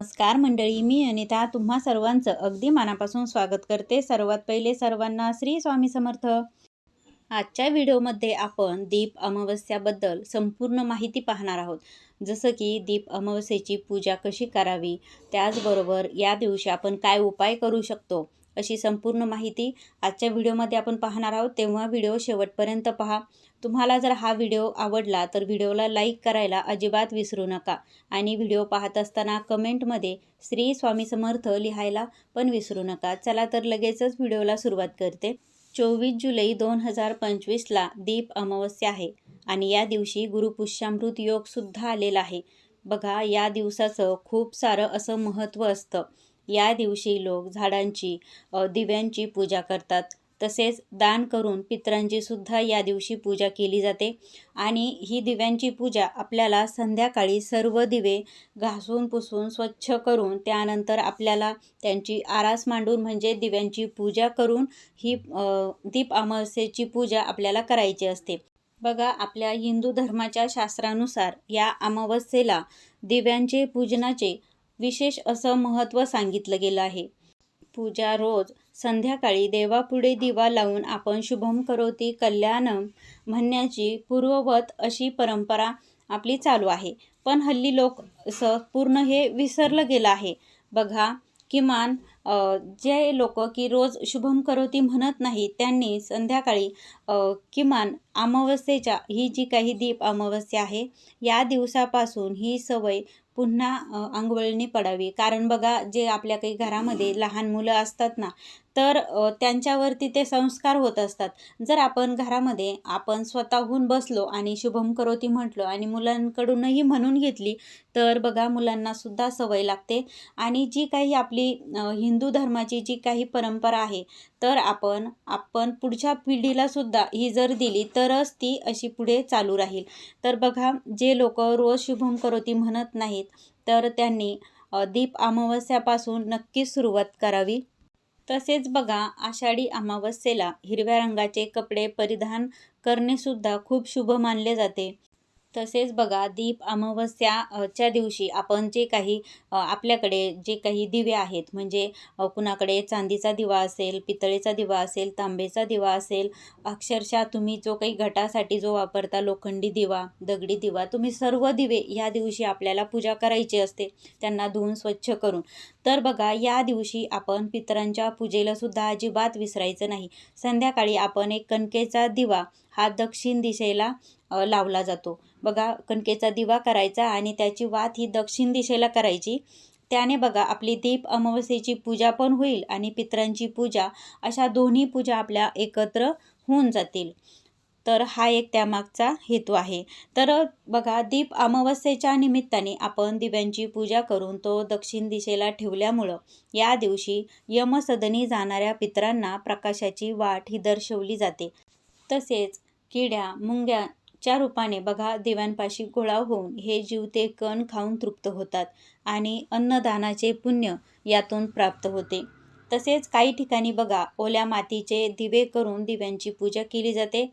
नमस्कार मंडळी मी अनिता तुम्हा सर्वांचं अगदी मनापासून स्वागत करते. सर्वात पहिले सर्वांना श्री स्वामी समर्थ. आजच्या व्हिडिओमध्ये आपण दीप अमावस्याबद्दल संपूर्ण माहिती पाहणार आहोत. जसं की दीप अमावस्येची पूजा कशी करावी त्याचबरोबर या दिवशी आपण काय उपाय करू शकतो अशी संपूर्ण माहिती आजच्या व्हिडिओमध्ये आपण पाहणार आहोत. तेव्हा व्हिडिओ शेवटपर्यंत पहा. तुम्हाला जर हा व्हिडिओ आवडला तर व्हिडिओला लाईक करायला अजिबात विसरू नका आणि व्हिडिओ पाहत असताना कमेंटमध्ये श्री स्वामी समर्थ लिहायला पण विसरू नका. चला तर लगेचच व्हिडिओला सुरुवात करते. चोवीस जुलै दोन हजार पंचवीसला दीप अमावस्या आहे आणि या दिवशी गुरुपुष्यामृत योगसुद्धा आलेला आहे. बघा या दिवसाचं खूप सारं असं महत्त्व असतं. या दिवशी लोक झाडांची दिव्यांची पूजा करतात. तसेच दान करून पितरांची सुद्धा या दिवशी पूजा केली जाते. आणि ही दिव्यांची पूजा आपल्याला संध्याकाळी सर्व दिवे घासून पुसून स्वच्छ करून त्यानंतर आपल्याला त्यांची आरास मांडून म्हणजे दिव्यांची पूजा करून ही दीप अमावस्येची पूजा आपल्याला करायची असते. बघा आपल्या हिंदू धर्माच्या शास्त्रानुसार या अमावस्येला दिव्यांचे पूजनाचे विशेष असं महत्त्व सांगितलं गेलं आहे. पूजा रोज संध्याकाळी देवापुढे दिवा लावून आपण शुभम करोती कल्याणम म्हणण्याची पूर्ववत अशी परंपरा आपली चालू आहे. पण हल्ली लोक असं पूर्ण हे विसरलं गेलं आहे. बघा किमान जे लोक की रोज शुभम करोती म्हणत नाही त्यांनी संध्याकाळी किमान अमावस्येच्या ही जी काही दीप अमावस्या आहे या दिवसापासून ही सवय पुन्हा अंगवळणी पडावी. कारण बघा जे आपल्या काही घरामध्ये लहान मुलं असतात ना तर त्यांच्यावरती ते संस्कार होत असतात. जर आपण घरामध्ये आपण स्वतःहून बसलो आणि शुभम करोती म्हटलो आणि मुलांकडूनही म्हणून घेतली तर बघा मुलांनासुद्धा सवय लागते. आणि जी काही आपली हिंदू धर्माची जी काही परंपरा आहे तर आपण आपण पुढच्या पिढीलासुद्धा ही जर दिली तरच ती अशी पुढे चालू राहील. तर बघा जे लोक रोज शुभम करोती म्हणत नाहीत तर त्यांनी दीप अमावस्यापासून नक्कीच सुरुवात करावी. तसेच बघा आषाढी अमावस्येला हिरव्या रंगाचे कपडे परिधान करणेसुद्धा खूप शुभ मानले जाते. तसेच बघा दीप अमावस्याच्या दिवशी आपण जे काही आपल्याकडे जे काही दिवे आहेत म्हणजे कुणाकडे चांदीचा दिवा असेल पितळेचा दिवा असेल तांबेचा दिवा असेल अक्षरशः तुम्ही जो काही घटासाठी जो वापरता लोखंडी दिवा दगडी दिवा तुम्ही सर्व दिवे या दिवशी आपल्याला पूजा करायची असते. त्यांना धुवून स्वच्छ करून. तर बघा या दिवशी आपण पितरांच्या पूजेला सुद्धा अजिबात विसरायचं नाही. संध्याकाळी आपण एक कणकेचा दिवा हा दक्षिण दिशेला लावला जातो. बघा कणकेचा दिवा करायचा आणि त्याची वात ही दक्षिण दिशेला करायची. त्याने बघा आपली दीप अमावस्येची पूजा पण होईल आणि पितरांची पूजा अशा दोन्ही पूजा आपल्या एकत्र होऊन जातील. तर हा एक त्यामागचा हेतू आहे. तर बघा दीप अमावस्येच्या निमित्ताने आपण दिव्यांची पूजा करून तो दक्षिण दिशेला ठेवल्यामुळं या दिवशी यमसदनी जाणाऱ्या पितरांना प्रकाशाची वाट ही दर्शवली जाते. तसेच किड्या मुंग्या च्या रूपाने बघा दिव्यांपाशी गोळा होऊन हे जीव ते कण खाऊन तृप्त होतात आणि अन्नदानाचे पुण्य यातून प्राप्त होते. तसेच काही ठिकाणी बघा ओल्या मातीचे दिवे करून दिव्यांची पूजा केली जाते.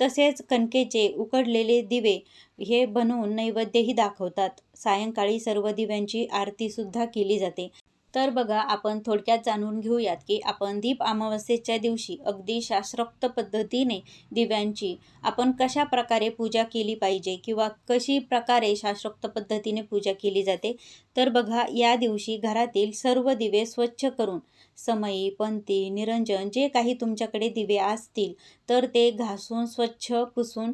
तसेच कणकेचे उकडलेले दिवे हे बनवून नैवेद्यही दाखवतात. सायंकाळी सर्व दिव्यांची आरतीसुद्धा केली जाते. तर बघा आपण थोडक्यात जाणून घेऊयात की आपण दीप अमावस्येच्या दिवशी अगदी शास्त्रोक्त पद्धतीने दिव्यांची आपण कशा प्रकारे पूजा केली पाहिजे किंवा कशी प्रकारे शास्त्रोक्त पद्धतीने पूजा केली जाते? तर बघा या दिवशी घरातील सर्व दिवे स्वच्छ करून समयी पंथी निरंजन जे काही तुमच्याकडे दिवे असतील तर ते घासून स्वच्छ पुसून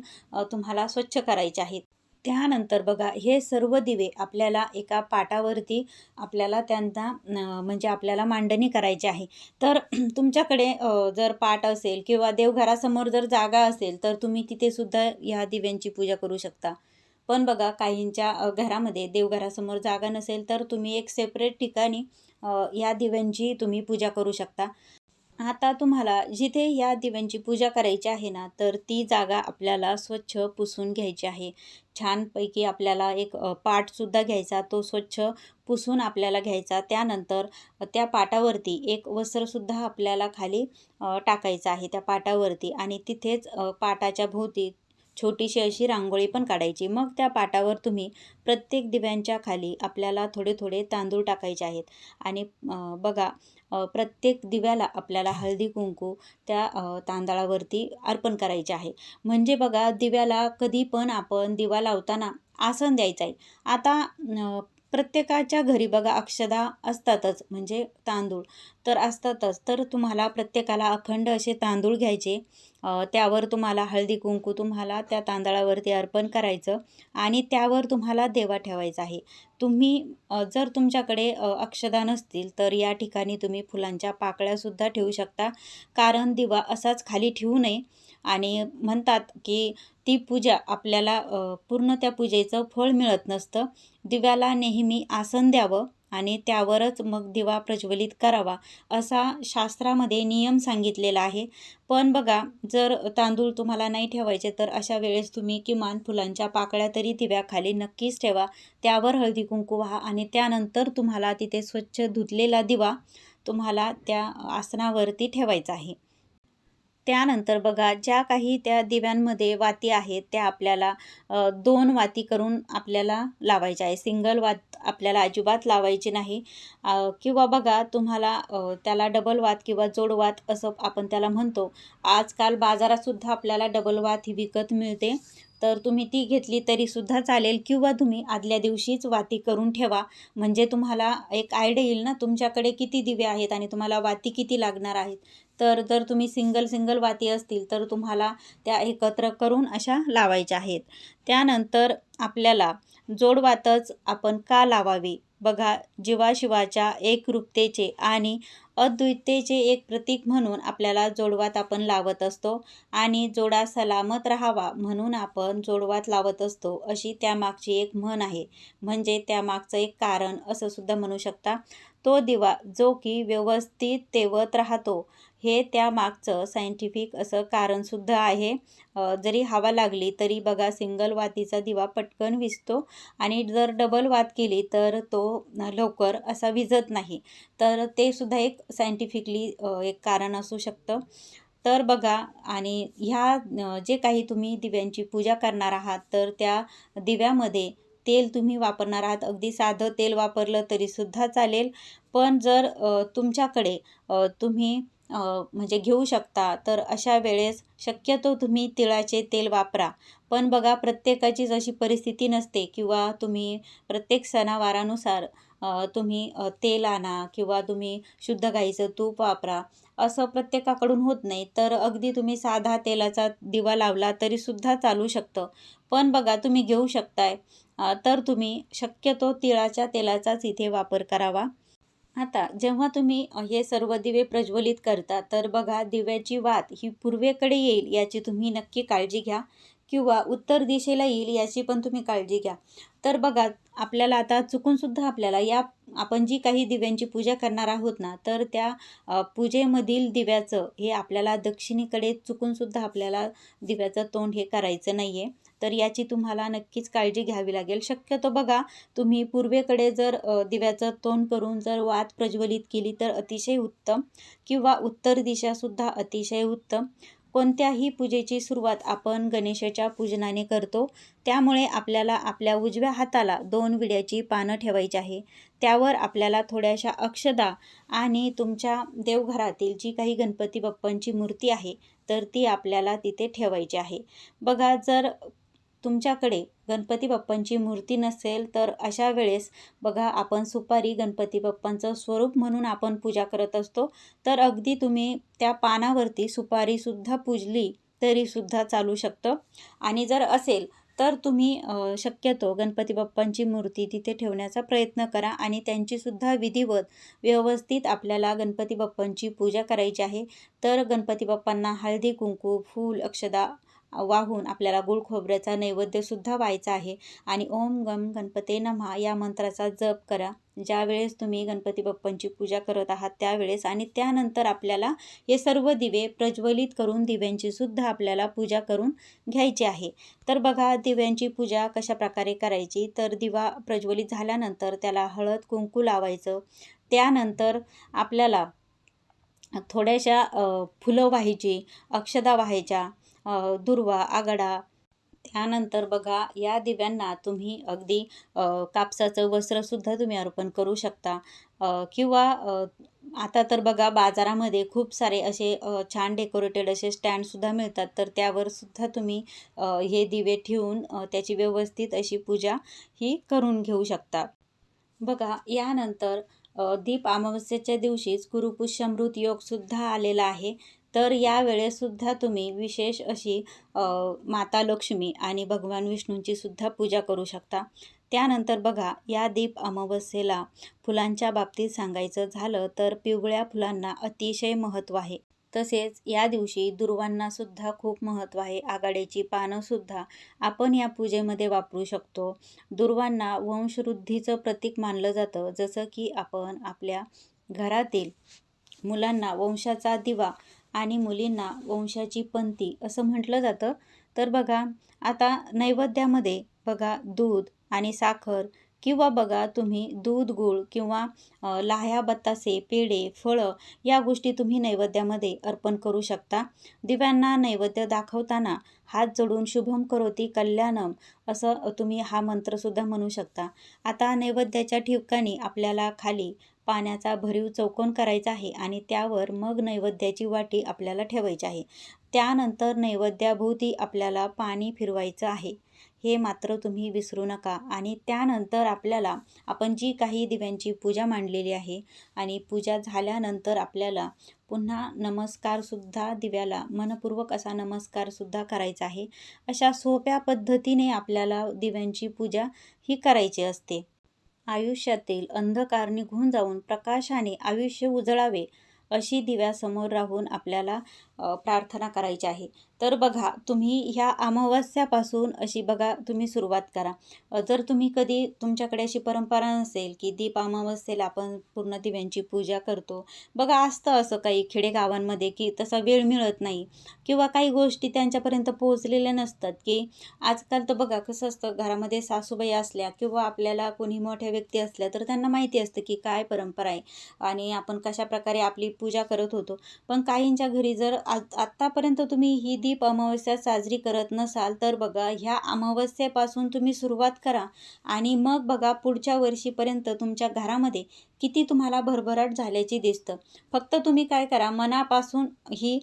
तुम्हाला स्वच्छ करायचे आहेत. त्यानंतर बघा हे सर्व दिवे आपल्याला एका पाटावरती आपल्याला त्यांना म्हणजे आपल्याला मांडणी करायची आहे. तर तुमच्याकडे जर पाट असेल किंवा देवघरासमोर जर जागा असेल तर तुम्ही तिथेसुद्धा ह्या दिव्यांची पूजा करू शकता. पण बघा काहींच्या घरामध्ये देवघरासमोर जागा नसेल तर तुम्ही एक सेपरेट ठिकाणी या दिव्यांची तुम्ही पूजा करू शकता. आता तुम्हाला जिथे या दिव्यांची पूजा करायची आहे ना तर ती जागा आपल्याला स्वच्छ पुसून घ्यायची आहे. छानपैकी आपल्याला एक पाटसुद्धा घ्यायचा तो स्वच्छ पुसून आपल्याला घ्यायचा. त्यानंतर त्या पाटावरती एक वस्त्रसुद्धा आपल्याला खाली टाकायचं आहे त्या पाटावरती. आणि तिथेच पाटाच्या भोवती छोटीशी अशी रांगोळी पण काढायची. मग त्या पाटावर तुम्ही प्रत्येक दिव्यांच्या खाली आपल्याला थोडे थोडे तांदूळ टाकायचे आहेत. आणि बघा प्रत्येक दिव्याला आपल्याला हळदी कुंकू त्या तांदळावरती अर्पण करायचे आहे. म्हणजे बघा दिव्याला कधी पण आपण दिवा लावताना आसन द्यायचं आहे. आता प्रत्येकाच्या घरी बघा अक्षदा असतातच म्हणजे तांदूळ. तर असतातच. तर तुम्हाला प्रत्येकाला अखंड असे तांदूळ घ्यायचे. त्यावर तुम्हाला हळदी कुंकू तुम्हाला त्या तांदळावरती अर्पण करायचं आणि त्यावर तुम्हाला देवा ठेवायचा आहे. तुम्ही जर तुमच्याकडे अक्षदा नसतील तर या ठिकाणी तुम्ही फुलांच्या पाकळ्यासुद्धा ठेवू शकता. कारण दिवा असाच खाली ठेवू नये आणि म्हणतात की ती पूजा आपल्याला पूर्ण त्या पूजेचं फळ मिळत नसतं. दिव्याला नेहमी आसन द्यावं आणि त्यावरच मग दिवा प्रज्वलित करावा असा शास्त्रामध्ये नियम सांगितलेला आहे. पण बघा जर तांदूळ तुम्हाला नाही ठेवायचे तर अशा वेळेस तुम्ही किमान फुलांच्या पाकळ्या तरी दिव्याखाली नक्कीच ठेवा. त्यावर हळदी कुंकू व्हा आणि त्यानंतर तुम्हाला तिथे स्वच्छ धुतलेला दिवा तुम्हाला त्या आसनावरती ठेवायचा आहे. त्यानंतर बघा ज्या काही त्या दिव्यांमध्ये वाती आहेत त्या आपल्याला दोन वाती करून आपल्याला लावायच्या आहे सिंगल वात आपल्याला अजिबात लावायची नाही. किंवा बघा तुम्हाला त्याला डबल वात किंवा जोड वात असं आपण त्याला म्हणतो. आजकाल बाजारातसुद्धा आपल्याला डबल वात ही विकत मिळते. तर तुम्ही ती घेतली तरीसुद्धा चालेल किंवा तुम्ही आदल्या दिवशीच वाती करून ठेवा. म्हणजे तुम्हाला एक आयडिया येईल ना तुमच्याकडे किती दिवे आहेत आणि तुम्हाला वाती किती लागणार आहेत. तर जर तुम्ही सिंगल सिंगल वाती असतील तर तुम्हाला त्या एकत्र करून अशा लावायच्या आहेत. त्यानंतर आपल्याला जोडवातच आपण का लावावी? बघा जीवाशिवाच्या एकरूपतेचे आणि अद्वैतेचे एक प्रतीक म्हणून आपल्याला जोडवात आपण लावत असतो आणि जोडा सलामत राहावा म्हणून आपण जोडवात लावत असतो अशी त्यामागची एक म्हण आहे. म्हणजे त्यामागचं एक कारण असं सुद्धा म्हणू शकता. तो दिवा जो की व्यवस्थित तेवत राहतो हे त्यामागचं सायंटिफिक असं कारणसुद्धा आहे. जरी हवा लागली तरी बघा सिंगल वातीचा दिवा पटकन विजतो आणि जर डबल वात केली तर तो लवकर असा विझत नाही. तर ते सुद्धा एक सायंटिफिकली एक कारण असू शकतं. तर बघा आणि ह्या जे काही तुम्ही दिव्यांची पूजा करणार आहात तर त्या दिव्यामध्ये तेल तुम्ही वापरणार आहात. अगदी साधं तेल वापरलं तरीसुद्धा चालेल. पण जर तुमच्याकडे तुम्ही म्हणजे घेऊ शकता. तर अशा वेळेस शक्यतो तुम्ही तिळाचे तेल वापरा. पण बघा प्रत्येकाची जशी परिस्थिती नसते किंवा तुम्ही प्रत्येक सणावारानुसार तुम्ही तेल आणा किंवा तुम्ही शुद्ध गाईचं तूप वापरा असं प्रत्येकाकडून होत नाही. तर अगदी तुम्ही साधा तेलाचा दिवा लावला तरीसुद्धा चालू शकतं. पण बघा तुम्ही घेऊ शकताय. तर तुम्ही शक्यतो तिळाच्या तेलाचाच इथे वापर करावा. आता जेव्हा तुम्ही हे सर्व दिवे प्रज्वलित करता तर बघा दिव्याची वात ही पूर्वेकडे येईल याची तुम्ही नक्की काळजी घ्या किंवा उत्तर दिशेला येईल याची पण तुम्ही काळजी घ्या. तर बघा आपल्याला आता चुकूनसुद्धा आपल्याला या आपण जी काही दिव्यांची पूजा करणार आहोत ना तर त्या पूजेमधील दिव्याचं हे आपल्याला दक्षिणेकडे चुकूनसुद्धा आपल्याला दिव्याचं तोंड हे करायचं नाही आहे तर याची तुम्हाला नक्कीच काळजी घ्यावी लागेल. शक्यतो बघा तुम्ही पूर्वेकडे जर दिव्याचं तोंड करून जर वात प्रज्वलित केली तर अतिशय उत्तम किंवा उत्तर दिशासुद्धा अतिशय उत्तम. कोणत्याही पूजेची सुरुवात आपण गणेशाच्या पूजनाने करतो. त्यामुळे आपल्याला आपल्या उजव्या हाताला दोन विड्याची पानं ठेवायची आहे. त्यावर आपल्याला थोड्याशा अक्षदा आणि तुमच्या देवघरातील जी काही गणपती बाप्पांची मूर्ती आहे तर ती आपल्याला तिथे ठेवायची आहे. बघा जर तुमच्याकडे गणपती बाप्पांची मूर्ती नसेल तर अशा वेळेस बघा आपण सुपारी गणपती बाप्पांचं स्वरूप म्हणून आपण पूजा करत असतो. तर अगदी तुम्ही त्या पानावरती सुपारीसुद्धा पूजली तरीसुद्धा चालू शकतं. आणि जर असेल तर तुम्ही शक्यतो गणपती बाप्पांची मूर्ती तिथे ठेवण्याचा प्रयत्न करा आणि त्यांचीसुद्धा विधिवत व्यवस्थित आपल्याला गणपती बाप्पांची पूजा करायची आहे. तर गणपती बाप्पांना हळदी कुंकू फूल अक्षदा वाहून आपल्याला गुळ खोबऱ्याचा नैवेद्यसुद्धा व्हायचा आहे. आणि ओम गम गणपते नमहा या मंत्राचा जप करा. ज्यावेळेस तुम्ही गणपती बाप्पांची पूजा करत आहात त्यावेळेस आणि त्यानंतर आपल्याला हे सर्व दिवे प्रज्वलित करून दिव्यांची सुद्धा आपल्याला पूजा करून घ्यायची आहे. तर बघा दिव्यांची पूजा कशा प्रकारे करायची? तर दिवा प्रज्वलित झाल्यानंतर त्याला हळद कुंकू लावायचं. त्यानंतर आपल्याला थोड्याशा फुलं व्हायची अक्षदा व्हायच्या. दुर्वा आगडा त्यानंतर बघा या दिव्यांना तुम्ही अगदी कापसाचं वस्त्रसुद्धा तुम्ही अर्पण करू शकता. किंवा आता तर बघा बाजारामध्ये खूप सारे असे छान डेकोरेटेड असे स्टँडसुद्धा मिळतात. तर त्यावर सुद्धा तुम्ही हे दिवे ठेवून त्याची व्यवस्थित अशी पूजा ही करून घेऊ शकता. बघा यानंतर दीप अमावस्येच्या दिवशीच गुरुपुष्यमृत योगसुद्धा आलेला आहे. तर यावेळेसुद्धा तुम्ही विशेष अशी माता लक्ष्मी आणि भगवान विष्णूंची सुद्धा पूजा करू शकता. त्यानंतर बघा या दीप अमावस्येला फुलांच्या बाबतीत सांगायचं झालं तर पिवळ्या फुलांना अतिशय महत्त्व आहे. तसेच या दिवशी दुर्वांनासुद्धा खूप महत्त्व आहे. आघाडीची पानंसुद्धा आपण या पूजेमध्ये वापरू शकतो. दुर्वांना वंशवृद्धीचं प्रतीक मानलं जातं. जसं की आपण आपल्या घरातील मुलांना वंशाचा दिवा आणि मुलींना वंशाची पंथी असं म्हटलं जातं. तर बघा आता नैवेद्यामध्ये बघा दूध आणि साखर किंवा बघा तुम्ही दूध गूळ किंवा लाह्या बत्तासे पेढे फळं या गोष्टी तुम्ही नैवेद्यामध्ये अर्पण करू शकता. दिव्यांना नैवेद्य दाखवताना हात जोडून शुभम करोती कल्याणम असं तुम्ही हा मंत्रसुद्धा म्हणू शकता. आता नैवेद्याच्या ठिकाणी आपल्याला खाली पाण्याचा भरीव चौकोन करायचा आहे आणि त्यावर मग नैवेद्याची वाटी आपल्याला ठेवायची आहे. त्यानंतर नैवेद्याभोवती आपल्याला पाणी फिरवायचं आहे. हे मात्र तुम्ही विसरू नका. आणि त्यानंतर आपल्याला आपण जी काही दिव्यांची पूजा मांडलेली आहे आणि पूजा झाल्यानंतर आपल्याला पुन्हा नमस्कारसुद्धा दिव्याला मनपूर्वक असा नमस्कारसुद्धा करायचा आहे. अशा सोप्या पद्धतीने आपल्याला दिव्यांची पूजा ही करायची असते. आयुष्यातील अंधकार निघून जाऊन प्रकाशाने आयुष्य उजळावे अशी दिव्यासमोर राहून आपल्याला प्रार्थना करायची आहे. तर बघा तुम्ही ह्या अमावस्यापासून अशी बघा तुम्ही सुरुवात करा. जर तुम्ही कधी तुमच्याकडे अशी परंपरा नसेल की दीप अमावस्येला आपण पूर्ण दिव्यांची पूजा करतो. बघा असतं असं काही खेडेगावांमध्ये की तसा वेळ मिळत नाही किंवा काही गोष्टी त्यांच्यापर्यंत पोहोचलेल्या नसतात की आजकाल तर बघा कसं असतं घरामध्ये सासूबाई असल्या किंवा आपल्याला कोणी मोठ्या व्यक्ती असल्या तर त्यांना माहिती असतं की काय परंपरा आहे आणि आपण कशा प्रकारे आपली पूजा करत होतो. पण काहींच्या घरी जर आत्तापर्यंत तुम्ही ही दीप अमावस्या साजरी करत नसाल तर बघा ह्या अमावस्येपासून तुम्ही सुरुवात करा आणि मग बघा पुढच्या वर्षीपर्यंत तुमच्या घरामध्ये किती तुम्हाला भरभराट झाल्याची दिसतं. फक्त तुम्ही काय करा मनापासून ही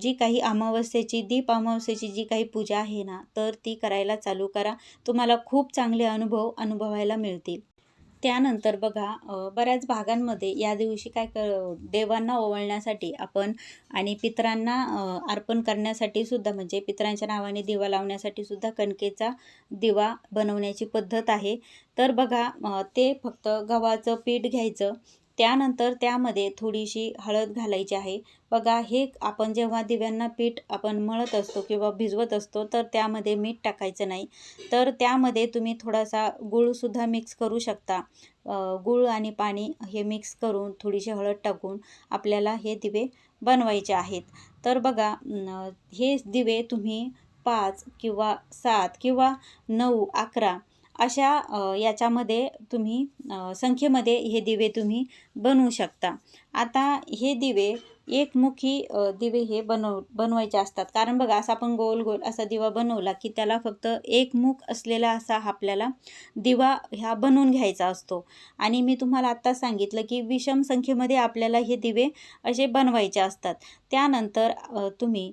जी काही अमावस्येची दीप अमावस्येची जी काही पूजा आहे ना तर ती करायला चालू करा. तुम्हाला खूप चांगले अनुभव अनुभवायला मिळतील. त्यानंतर बघा बऱ्याच भागांमध्ये या दिवशी काय क देवांना ओवळण्यासाठी आपण आणि पितरांना अर्पण करण्यासाठी सुद्धा म्हणजे पितरांच्या नावाने दिवा लावण्यासाठी सुद्धा कणकेचा दिवा बनवण्याची पद्धत आहे. तर बघा ते फक्त गव्हाचं पीठ घ्यायचं त्यानंतर त्यामध्ये थोडीशी हळद घालायची आहे. बघा हे आपण जेव्हा दिव्यांना पीठ आपण मळत असतो किंवा भिजवत असतो तर त्यामध्ये मीठ टाकायचं नाही. तर त्यामध्ये तुम्ही थोडासा गूळसुद्धा मिक्स करू शकता. गूळ आणि पाणी हे मिक्स करून थोडीशी हळद टाकून आपल्याला हे दिवे बनवायचे आहेत. तर बघा हे दिवे तुम्ही पाच किंवा सात किंवा नऊ अकरा अशा याच्यामध्ये तुम्ही संख्येमध्ये हे दिवे तुम्ही बनवू शकता. आता हे दिवे एकमुखी दिवे हे बनव बनवायचे असतात. कारण बघा असं आपण गोल गोल असा दिवा बनवला की त्याला फक्त एक मुख असलेला असा आपल्याला दिवा ह्या बनवून घ्यायचा असतो. आणि मी तुम्हाला आत्ता सांगितलं की विषम संख्येमध्ये आपल्याला हे दिवे असे बनवायचे असतात. त्यानंतर तुम्ही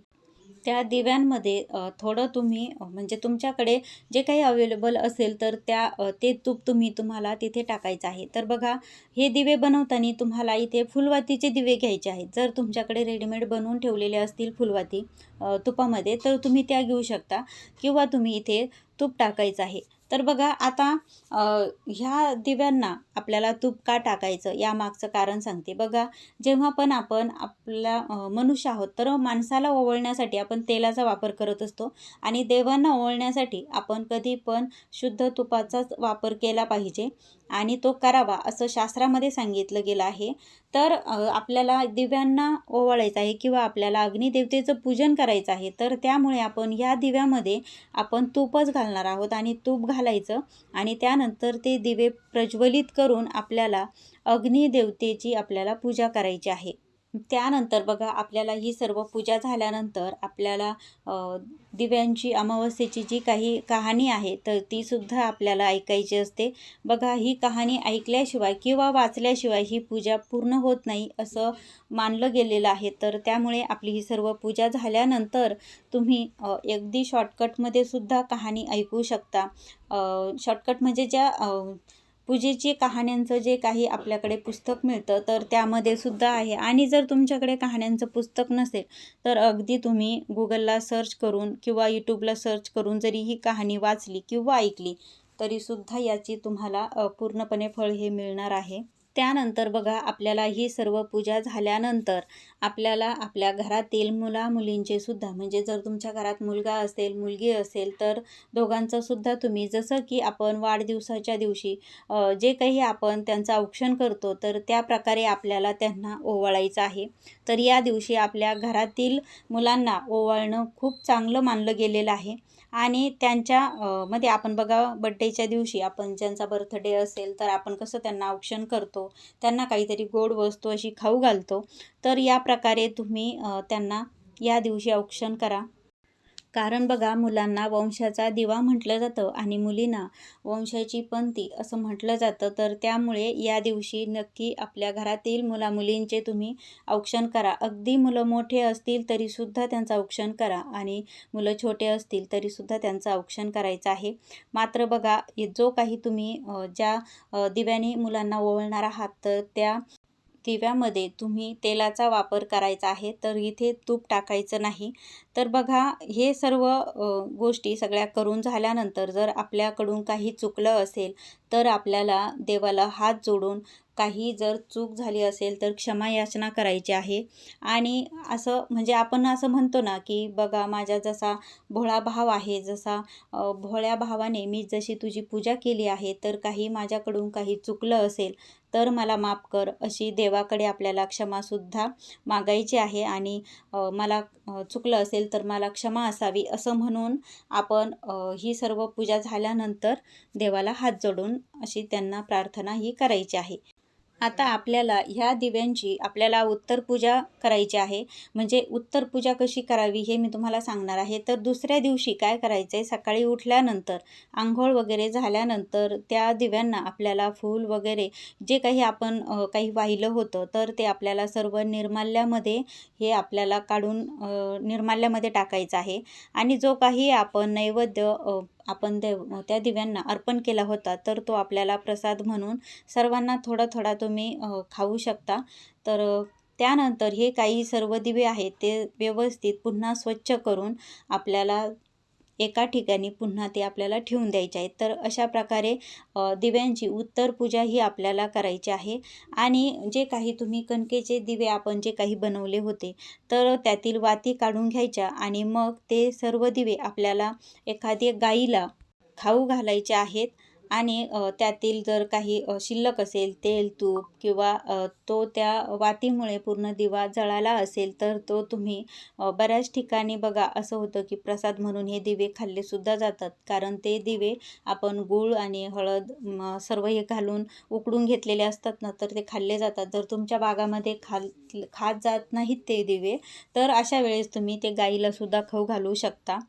त्या दिव्यांमध्ये थोडं तुम्ही म्हणजे तुमच्याकडे जे काही अवेलेबल असेल तर त्या ते तूप तुम्ही तुम्हाला तिथे टाकायचं आहे. तर बघा हे दिवे बनवताना तुम्हाला इथे फुलवातीचे दिवे घ्यायचे आहेत. जर तुमच्याकडे रेडीमेड बनवून ठेवलेले असतील फुलवाती तुपामध्ये तर तुम्ही त्या घेऊ शकता किंवा तुम्ही इथे तूप टाकायचं आहे. तर बघा आता ह्या दिव्यांना आपल्याला तूप का टाकायचं? यामागचं कारण सांगते. बघा जेव्हा पण आपण आपला मनुष्य आहोत तर माणसाला ओवळण्यासाठी आपण तेलाचा वापर करत असतो आणि देवांना ओवळण्यासाठी आपण कधी पण शुद्ध तुपाचाच वापर केला पाहिजे आणि तो करावा असं शास्त्रामध्ये सांगितलं गेलं आहे. तर आपल्याला दिव्यांना ओवाळायचं आहे किंवा आपल्याला अग्निदेवतेचं पूजन करायचं आहे तर त्यामुळे आपण ह्या दिव्यामध्ये आपण तूपच घालणार आहोत आणि तूप घाल घालायचं आणि त्यानंतर ते दिवे प्रज्वलित करून आपल्याला अग्निदेवतेची आपल्याला पूजा करायची आहे. त्यानंतर बघा आपल्याला ही सर्व पूजा झाल्यानंतर आपल्याला दिव्यांची अमावस्येची जी काही कहाणी आहे तर ती सुद्धा आपल्याला ऐकायची असते. बघा ही कहाणी ऐकल्याशिवाय किंवा वाचल्याशिवाय ही पूजा पूर्ण होत नाही असं मानलं गेलेलं आहे. तर त्यामुळे आपली ही सर्व पूजा झाल्यानंतर तुम्ही अगदी शॉर्टकटमध्ये सुद्धा कहाणी ऐकू शकता. शॉर्टकट म्हणजे ज्या पूजेची कहाण्यांचं जे काही आपल्याकडे पुस्तक मिळतं तर त्यामध्ये सुद्धा आहे. आणि जर तुमच्याकडे कहाण्यांचं पुस्तक नसेल तर अगदी तुम्ही गुगलला सर्च करून किंवा यूट्यूबला सर्च करून जरी ही कहाणी वाचली किंवा ऐकली तरीसुद्धा याची तुम्हाला पूर्णपणे फळ हे मिळणार आहे. त्यानंतर बघा आपल्याला ही सर्व पूजा झाल्यानंतर आपल्याला आपल्या घरातील मुला-मुलींचे सुद्धा म्हणजे जर तुमच्या घरात मुलगा असेल, मुलगी असेल तर दोघांचं सुद्धा तुम्ही जसं की आपण वाढदिवसाच्या दिवशी जे काही आपण त्यांचं औक्षण करतो तर त्या प्रकारे आपल्याला त्यांना ओवाळायचं आहे. तर या दिवशी आपल्या घरातील मुलांना ओवाळणं खूप चांगलं मानलं गेलेलं आहे आणि त्यांच्या मध्ये आपण बघा बड्डेच्या दिवशी आपण ज्यांचा बर्थडे असेल तर आपण कसं त्यांना औक्षण करतो त्यांना काहीतरी गोड वस्तू अशी खाऊ घालतो. तर या प्रकारे तुम्ही त्यांना या दिवशी औक्षण करा. कारण बघा मुलांना वंशाचा दिवा म्हटलं जातं आणि मुलींना वंशाची पंथी असं म्हटलं जातं. तर त्यामुळे या दिवशी नक्की आपल्या घरातील मुलामुलींचे तुम्ही औक्षण करा. अगदी मुलं मोठे असतील तरीसुद्धा त्यांचं औक्षण करा आणि मुलं छोटे असतील तरीसुद्धा त्यांचं औक्षण करायचं आहे. मात्र बघा जो काही तुम्ही ज्या दिव्याने मुलांना ओवळणार आहात तर त्या दिव्यामध्ये तुम्ही तेलाचा वापर करायचा आहे. तर इथे तूप टाकायचं नाही. तर बघा हे सर्व गोष्टी सगळ्या करून झाल्यानंतर जर आपल्याकडून काही चुकलं असेल तर आपल्याला देवाला हात जोडून काही जर चूक झाली असेल तर क्षमा याचना करायची आहे. आणि असं म्हणजे आपण असं म्हणतो ना की बघा माझा जसा भोळा भाव आहे जसा भोळ्या भावाने मी जशी तुझी पूजा केली आहे तर काही माझ्याकडून काही चुकलं असेल तर मला माफ कर अशी देवाकडे आपल्याला क्षमासुद्धा मागायची आहे. आणि मला चुकलं असेल तर मला क्षमा असावी असं म्हणून आपण ही सर्व पूजा झाल्यानंतर देवाला हात जोडून अशी त्यांना प्रार्थना ही करायची आहे. आता आपल्याला ह्या दिव्यांची आपल्याला उत्तर पूजा करायची आहे. म्हणजे उत्तर पूजा कशी करावी हे मी तुम्हाला सांगणार आहे. तर दुसऱ्या दिवशी काय करायचं आहे सकाळी उठल्यानंतर आंघोळ वगैरे झाल्यानंतर त्या दिव्यांना आपल्याला फूल वगैरे जे काही आपण काही वाहिलं होतं तर ते आपल्याला सर्व निर्माल्यामध्ये हे आपल्याला काढून निर्माल्यामध्ये टाकायचं आहे. आणि जो काही आपण नैवेद्य आपण देव त्या दिव्यांना अर्पण केला होता तर तो आपल्याला प्रसाद म्हणून सर्वांना थोडा थोडा तुम्ही खाऊ शकता. तर त्यानंतर हे काही सर्व दिवे आहेत ते व्यवस्थित पुन्हा स्वच्छ करून आपल्याला एका ठिकाणी पुन्हा ते आपल्याला ठेवून द्यायचे आहेत. तर अशा प्रकारे दिव्यांची उत्तर पूजा ही आपल्याला करायची आहे. आणि जे काही तुम्ही कणकेचे दिवे आपण जे काही बनवले होते तर त्यातील वाती काढून घ्यायच्या आणि मग ते सर्व दिवे आपल्याला एखादी गाईला खाऊ घालायचे आहेत. आणि त्यातील जर काही शिल्लक असेल तेल तूप किंवा तो त्या वातीमुळे पूर्ण दिवा जळाला असेल तर तो तुम्ही बऱ्याच ठिकाणी बघा असं होतं की प्रसाद म्हणून हे दिवे खाल्ले सुद्धा जातात. कारण ते दिवे आपण गूळ आणि हळद सर्व हे घालून उकडून घेतलेले असतात ना तर ते खाल्ले जातात. जर तुमच्या बागामध्ये खाल खात जात नाहीत ते दिवे तर अशा वेळेस तुम्ही ते गाईला सुद्धा खाऊ घालू शकता.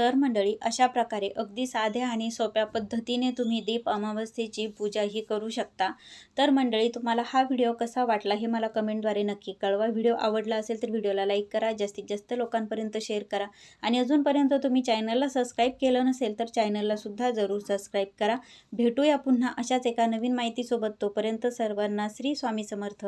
तर मंडळी अशा प्रकारे अगदी साध्या आणि सोप्या पद्धतीने तुम्ही दीप अमावस्येची पूजा ही करू शकता. तर मंडळी तुम्हाला हा व्हिडिओ कसा वाटला हे मला कमेंटद्वारे नक्की कळवा. व्हिडिओ आवडला असेल तर व्हिडिओला लाईक करा जास्तीत जास्त लोकांपर्यंत शेअर करा आणि अजूनपर्यंत तुम्ही चॅनलला सबस्क्राईब केलं नसेल तर चॅनलला सुद्धा जरूर सबस्क्राईब करा. भेटूया पुन्हा अशाच एका नवीन माहितीसोबत. तोपर्यंत सर्वांना श्री स्वामी समर्थ.